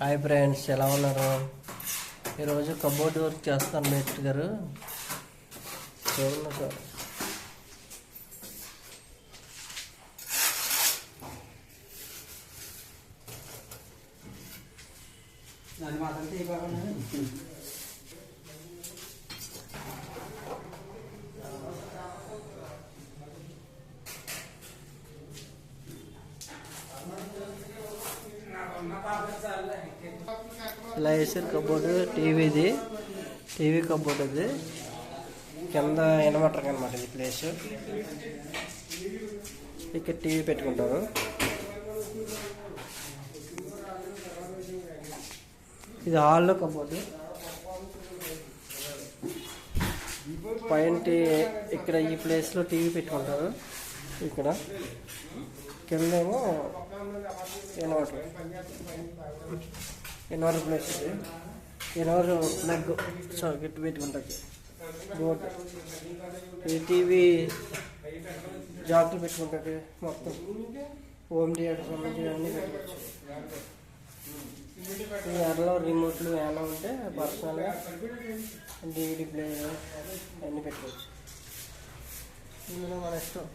Hi friends ఎలా ఉన్నారు? ఈరోజు కబోర్డ్ వర్క్ చేస్తాను మేట్ గారు. చూడండి సార్. అది మాత్రం ఇలా వేసారు కబోర్డు టీవీది టీవీ కబోర్డ్ ఇది కింద ఇన్వర్టర్ అనమాట ఇది ప్లేస్ ఇక్కడ టీవీ పెట్టుకుంటారు. ఇది హాల్లో కబోర్డు. పైన టీ- ఇక్కడ ఈ ప్లేస్లో టీవీ పెట్టుకుంటారు. ఇక్కడ. కిందేమో ఇన్వర్టర్. ఇన్వర్టర్ ప్లేస్ ఇది ఇన్వర్టర్ ప్లగ్ సాకెట్ పెట్టుకుంటుంది బోట్ ఇది టీవీ జాతులు పెట్టుకుంటుంది మొత్తం. హోమ్ థియేటర్ సంబంధించిన అన్నీ పెట్టుకోవచ్చు. ఈ అరలో రిమోట్లు ఏమైనా ఉంటే పర్సనల్గా డివిడి ప్లేయర్ అన్నీ పెట్టుకోవచ్చు. ఇందులో మన ఇష్టం.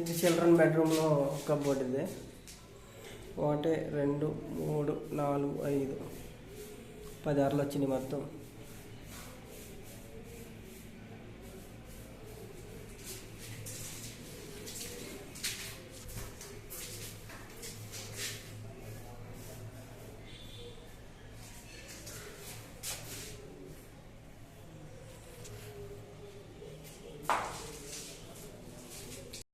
ఇది చిల్డ్రన్ బెడ్రూమ్లో కబోర్డ్ ఇది. ఒకటి రెండు మూడు నాలుగు ఐదు పది ఆరులు వచ్చినాయి మొత్తం.